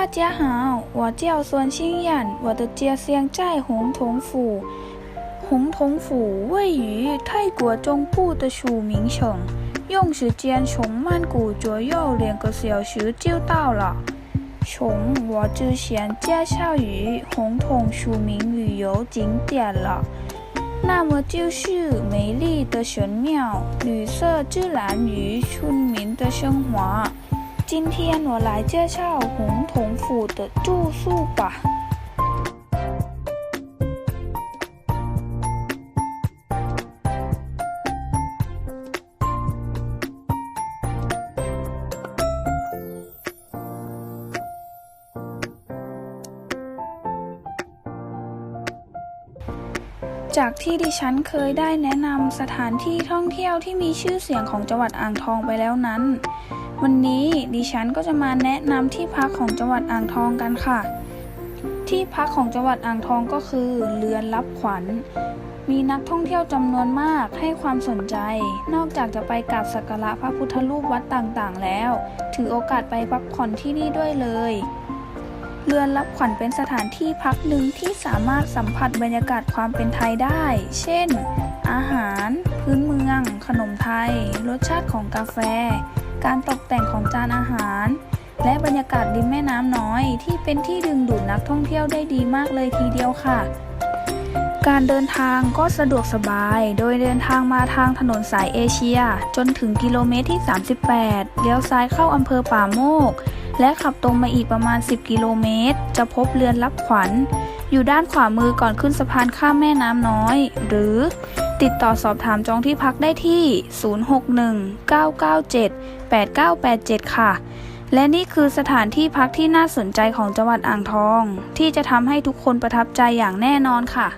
大家好，我叫孙新燕，我的家乡在红桐府。红桐府位于泰国中部的楚明省，用时间从曼谷左右两个小时就到了。从我之前介绍于红桐署名旅游景点了，那么就是美丽的神庙、绿色自然与村民的生活。今天我来介绍红桐我的住宿吧。 จากที่ดิฉันเคยได้แนะนำสถานที่ท่องเที่ยวที่มีชื่อเสียงของจังหวัดอ่างทองไปแล้วนั้น วันนี้ดิฉันก็จะมาแนะนำที่พักของจังหวัดอ่างทองกันค่ะ ที่พักของจังหวัดอ่างทองก็คือเรือนรับขวัญ มีนักท่องเที่ยวจำนวนมากให้ความสนใจ นอกจากจะไปกราบสักการะพระพุทธรูปวัดต่างๆ แล้ว ถือโอกาสไปพักผ่อนที่นี่ด้วยเลย เรือนรับขวัญเป็นสถานที่พักหนึ่งที่สามารถสัมผัสบรรยากาศความเป็นไทยได้ เช่น อาหาร พื้นเมือง ขนมไทย รสชาติของกาแฟ การตกแต่งของจานอาหาร และบรรยากาศริมแม่น้ำน้อย ที่เป็นที่ดึงดูดนักท่องเที่ยวได้ดีมากเลยทีเดียวค่ะ การเดินทางก็สะดวกสบาย โดยเดินทางมาทางถนนสายเอเชีย จนถึงกิโลเมตรที่ 38 เลี้ยวซ้ายเข้าอำเภอป่าโมก และขับตรงมาอีกประมาณ 10 กิโลเมตร จะพบเรือนรับขวัญ อยู่ด้านขวามือก่อนขึ้นสะพานข้ามแม่น้ำน้อย หรือติดต่อสอบถามจองที่พักได้ที่ 061-997-8987 ค่ะ และนี่คือสถานที่พักที่น่าสนใจของจังหวัดอ่างทอง ที่จะทำให้ทุกคนประทับใจอย่างแน่นอนค่ะ